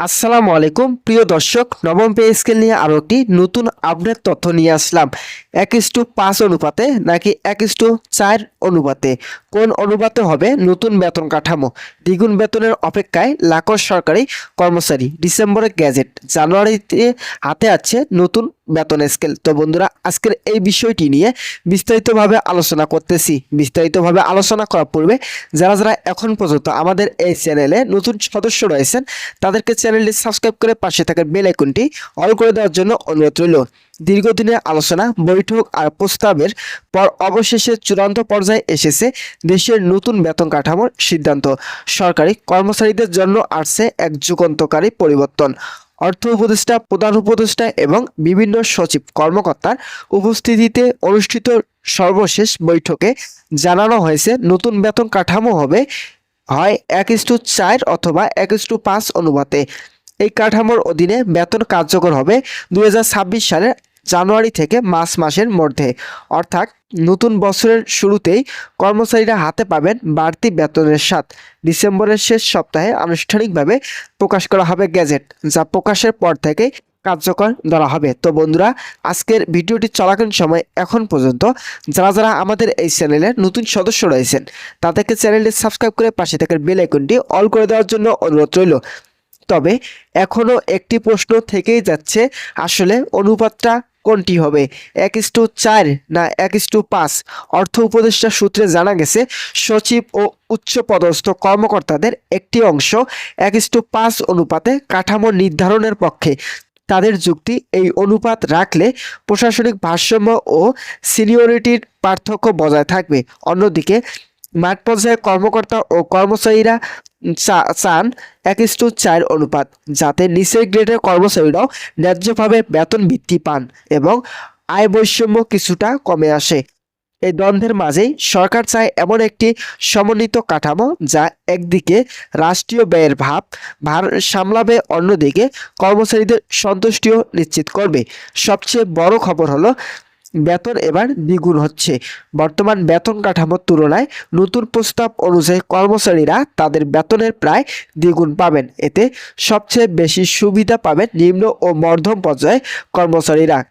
আসসালামু আলাইকুম। প্রিয় দর্শক, নবম পে স্কেল নিয়ে আরও একটি নতুন আপডেট তথ্য নিয়ে আসলাম। এক ইস্টু পাঁচ অনুপাতে নাকি এক ইস্টু চার অনুপাতে? কোন অনুপাতে হবে নতুন বেতন কাঠামো? দ্বিগুণ বেতনের অপেক্ষায় লাখো সরকারি কর্মচারী ডিসেম্বরের গ্যাজেট জানুয়ারিতে হাতে আছে নতুন বেতন স্কেল তো বন্ধুরা, আজকের এই বিষয়টি নিয়ে বিস্তারিতভাবে আলোচনা করতেছি। বিস্তারিতভাবে আলোচনা করার পূর্বে যারা যারা এখন পর্যন্ত আমাদের এই চ্যানেলে নতুন সদস্য রয়েছেন, তাদেরকে চ্যানেলটি সাবস্ক্রাইব করে পাশে থাকার বেল আইকনটি অল করে দেওয়ার জন্য অনুরোধ রইল। দীর্ঘদিনের আলোচনা, বৈঠক আর প্রস্তাবের পর অবশেষে চূড়ান্ত পর্যায়ে এসেছে দেশের নতুন বেতন কাঠামোর সিদ্ধান্ত। সরকারি কর্মচারীদের জন্য আসছে এক যুগান্তকারী পরিবর্তন। অর্থ উপদেষ্টা, প্রধান উপদেষ্টা এবং বিভিন্ন সচিব কর্মকর্তার উপস্থিতিতে অনুষ্ঠিত সর্বশেষ বৈঠকে জানানো হয়েছে, নতুন বেতন কাঠামো হবে হয় এক ইস্টু চার অথবা এক ইস্টু পাঁচ অনুপাতে। এই কাঠামোর অধীনে বেতন কার্যকর হবে দুই হাজার ছাব্বিশ সালের জানুয়ারি থেকে মার্চ মাসের মধ্যে। অর্থাৎ নতুন বছরের শুরুতেই কর্মচারীরা হাতে পাবেন বাড়তি বেতনের স্বাদ। ডিসেম্বরের শেষ সপ্তাহে আনুষ্ঠানিকভাবে প্রকাশ করা হবে গ্যাজেট, যা প্রকাশের পর থেকে কার্যকর ধরা হবে। তো বন্ধুরা, আজকের ভিডিওটি চলাকালীন সময় এখন পর্যন্ত যারা যারা আমাদের এই চ্যানেলের নতুন সদস্য রয়েছেন, তাদেরকে চ্যানেলটি সাবস্ক্রাইব করে পাশে থাকার বেল আইকনটি অল করে দেওয়ার জন্য অনুরোধ রইল। তবে এখনও একটি প্রশ্ন থেকেই যাচ্ছে, আসলে অনুপাতটা কোনটি হবে? এক ইস টু চার না এক ইস টু পাঁচ? অর্থ উপদেষ্টা সূত্রে জানা গেছে, সচিব ও উচ্চ পদস্থ কর্মকর্তাদের একটি অংশ এক ইস টু পাঁচ অনুপাতে কাঠামো নির্ধারণের পক্ষে। তাদের যুক্তি, এই অনুপাত রাখলে প্রশাসনিক ভারসাম্য ও সিনিয়রিটির পার্থক্য বজায় থাকবে। অন্যদিকে মাঠ পর্যায়ে কর্মকর্তা ও কর্মচারীরা চান এক টু চার অনুপাত, যাতে নিচের গ্রেডের কর্মচারীরাও ন্যায্যভাবে বেতন বৃদ্ধি পান এবং আয় বৈষম্য কিছুটা কমে আসে। এই দ্বন্দ্বের মাঝেই সরকার চায় এমন একটি সমন্বিত কাঠামো যা একদিকে রাষ্ট্রীয় ব্যয়ের ভাব ভার সামলাবে, অন্যদিকে কর্মচারীদের সন্তুষ্টিও নিশ্চিত করবে। সবচেয়ে বড় খবর হলো বেতন এবার দ্বিগুণ হচ্ছে। বর্তমান বেতন কাঠামোর তুলনায় নতুন প্রস্তাব অনুযায়ী কর্মচারীরা তাদের বেতনের প্রায় দ্বিগুণ পাবেন। এতে সবচেয়ে বেশি সুবিধা পাবেন নিম্ন ও মধ্যম পর্যায়ে কর্মচারীরা।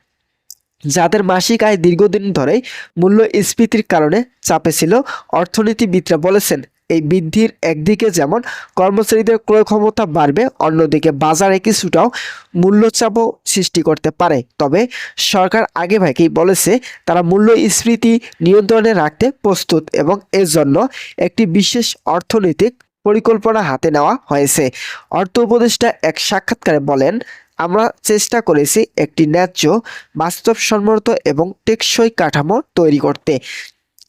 যাদের মাসিক আয় দীর্ঘদিন ধরেই মূল্যস্ফীতির কারণে চাপে ছিল, অর্থনীতিবিদরা বলেছেন এই বৃদ্ধির একদিকে যেমন কর্মচারীদের ক্রয় ক্ষমতা বাড়বে, অন্যদিকে বাজারে কিছুটাও মূল্যচাপও সৃষ্টি করতে পারে। তবে সরকার আগে ভাগেই বলেছে, তারা মূল্য মূল্যস্ফীতি নিয়ন্ত্রণে রাখতে প্রস্তুত এবং এর জন্য একটি বিশেষ অর্থনৈতিক পরিকল্পনা হাতে নেওয়া হয়েছে। অর্থ উপদেষ্টা এক সাক্ষাৎকারে বলেন, আমরা চেষ্টা করেছি একটি ন্যায্য, বাস্তবসম্মত এবং টেকসই কাঠামো তৈরি করতে।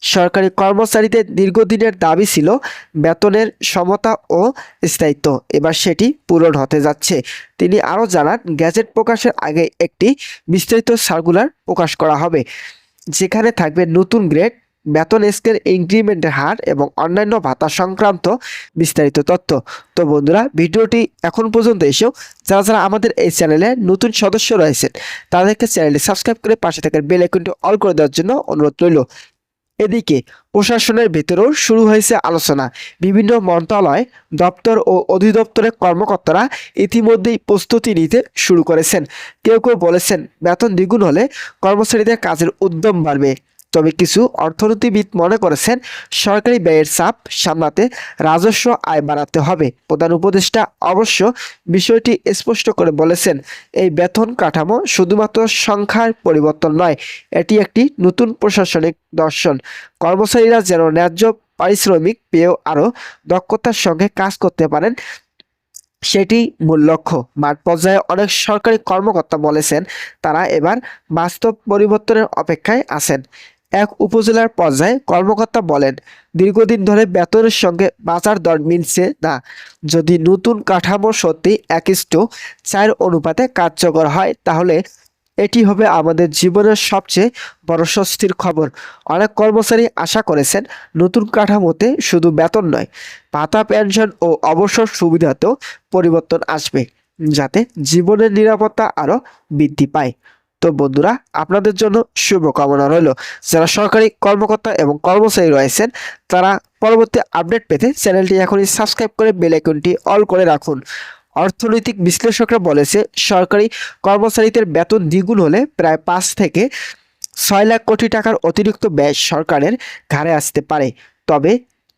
সরকারি কর্মচারীদের দীর্ঘদিনের দাবি ছিল বেতনের সমতা ও স্থায়িত্ব। এবার সেটি পূরণ হতে যাচ্ছে। তিনি আরও জানান, গ্যাজেট প্রকাশের আগে একটি বিস্তারিত সার্কুলার প্রকাশ করা হবে, যেখানে থাকবে নতুন গ্রেড, বেতন স্কেল ইনক্রিমেন্টের হার এবং অন্যান্য ভাতা সংক্রান্ত বিস্তারিত তথ্য। তো বন্ধুরা, ভিডিওটি এখন পর্যন্ত এসেও যারা যারা আমাদের এই চ্যানেলে নতুন সদস্য রয়েছেন, তাদেরকে চ্যানেলটি সাবস্ক্রাইব করে পাশে থাকার বেল আইকনটি অল করে দেওয়ার জন্য অনুরোধ রইল। এদিকে প্রশাসনের ভেতরেও শুরু হয়েছে আলোচনা। বিভিন্ন মন্ত্রণালয়, দপ্তর ও অধিদপ্তরের কর্মকর্তারা ইতিমধ্যেই প্রস্তুতি নিতে শুরু করেছেন। কেউ কেউ বলেছেন, বেতন দ্বিগুণ হলে কর্মচারীদের কাজের উদ্যম বাড়বে। তবে কিছু অর্থনীতিবিদ মনে করেছেন, সরকারি ব্যয়ের চাপ সামলাতে রাজস্ব আয় বাড়াতে হবে। প্রধান উপদেষ্টা অবশ্য বিষয়টি স্পষ্ট করে বলেছেন, এই বেতন কাঠামো শুধুমাত্র সংখ্যার পরিবর্তন নয়, এটি একটি নতুন প্রশাসনিক দর্শন। কর্মচারীরা যেন ন্যায্য পারিশ্রমিক পেয়েও আরও দক্ষতার সঙ্গে কাজ করতে পারেন, সেটি মূল লক্ষ্য। মাঠ পর্যায়ে অনেক সরকারি কর্মকর্তা বলেছেন, তারা এবার বাস্তব পরিবর্তনের অপেক্ষায় আছেন। এক উপজেলার পর্যায়ে কর্মকর্তা বলেন, দীর্ঘদিন ধরে বেতনের সঙ্গে বাজার দর মিলছে না। যদি নতুন কাঠামো সত্যি একিষ্ট চার অনুপাতে কার্যকর হয়, তাহলে এটি হবে আমাদের জীবনের সবচেয়ে বড় স্বস্তির খবর। অনেক কর্মচারী আশা করেছেন, নতুন কাঠামোতে শুধু বেতন নয়, ভাতা, পেনশন ও অবসর সুবিধাতেও পরিবর্তন আসবে, যাতে জীবনের নিরাপত্তা আরও বৃদ্ধি পায়। তো বন্ধুরা, আপনাদের জন্য শুভকামনা রইল। যারা সরকারি কর্মকর্তা এবং কর্মচারী রয়েছেন, তারা পরবর্তী আপডেট পেতে চ্যানেলটি এখনই সাবস্ক্রাইব করে বেল আইকনটি অল করে রাখুন। অর্থনৈতিক বিশ্লেষকরা বলেছে, সরকারি কর্মচারীদের বেতন দ্বিগুণ হলে প্রায় পাঁচ থেকে ছয় লাখ কোটি টাকার অতিরিক্ত ব্যয় সরকারের ঘাড়ে আসতে পারে। তবে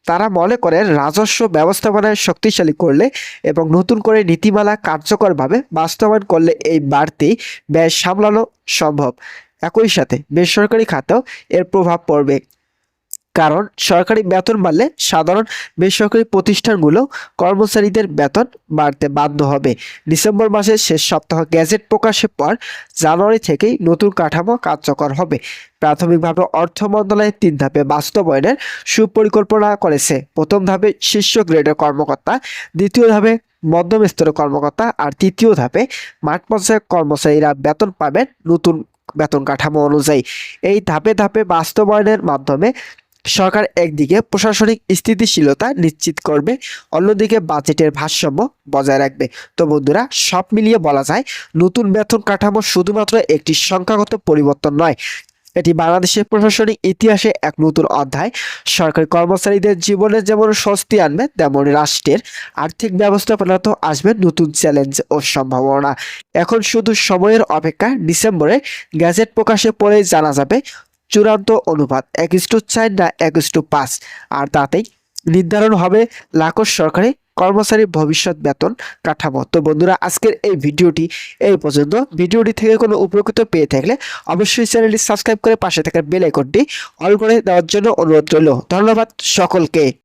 তারা মনে করেন রাজস্ব ব্যবস্থাপনায় শক্তিশালী করলে এবং নতুন করে নীতিমালা কার্যকরভাবে বাস্তবায়ন করলে এই বাড়তি ব্যয় সামলানো সম্ভব। একই সাথে বেসরকারি খাতেও এর প্রভাব পড়বে। কারণ সরকারি বেতন বাড়লে সাধারণ বেসরকারি প্রতিষ্ঠানগুলো কর্মচারীদের বেতন বাড়তে বাধ্য হবে। ডিসেম্বর মাসের শেষ সপ্তাহ গ্যাজেট প্রকাশের পর জানুয়ারি থেকেই নতুন কাঠামো কার্যকর হবে। প্রাথমিকভাবে অর্থ মন্ত্রণালয় তিন ধাপে বাস্তবায়নের সুপরিকল্পনা করেছে। প্রথম ধাপে শীর্ষ গ্রেডের কর্মকর্তা, দ্বিতীয় ধাপে মধ্যম স্তরের কর্মকর্তা আর তৃতীয় ধাপে মাঠ পর্যায়ের কর্মচারীরা বেতন পাবেন নতুন বেতন কাঠামো অনুযায়ী। এই ধাপে ধাপে বাস্তবায়নের মাধ্যমে সরকার একদিকে প্রশাসনিক স্থিতিশীলতা নিশ্চিত করবে, অন্যদিকে বাজেটের ভারসাম্য বজায় রাখবে। তো বন্ধুরা, সব মিলিয়ে বলা যায়, নতুন বেতন কাঠামো শুধুমাত্র একটি সংখ্যাগত পরিবর্তন নয়, এটি বাংলাদেশের প্রশাসনিক ইতিহাসে এক নতুন অধ্যায়। সরকারি কর্মচারীদের জীবনে যেমন স্বস্তি আনবে, তেমন রাষ্ট্রের আর্থিক ব্যবস্থাপনাতেও আসবে নতুন চ্যালেঞ্জ ও সম্ভাবনা। এখন শুধু সময়ের অপেক্ষা, ডিসেম্বরে গ্যাজেট প্রকাশে পরেই জানা যাবে চূড়ান্ত অনুপাত এক ইস্টু চার না এক ইস্টু পাঁচ। আর তাতেই নির্ধারণ হবে লাখো সরকারি কর্মচারী ভবিষ্যৎ বেতন কাঠামো। তো বন্ধুরা, আজকের এই ভিডিওটি এই পর্যন্ত। ভিডিওটি থেকে কোনো উপকৃত পেয়ে থাকলে অবশ্যই চ্যানেলটি সাবস্ক্রাইব করে পাশে থাকার বেল আইকনটি অল করে দেওয়ার জন্য অনুরোধ রইল। ধন্যবাদ সকলকে।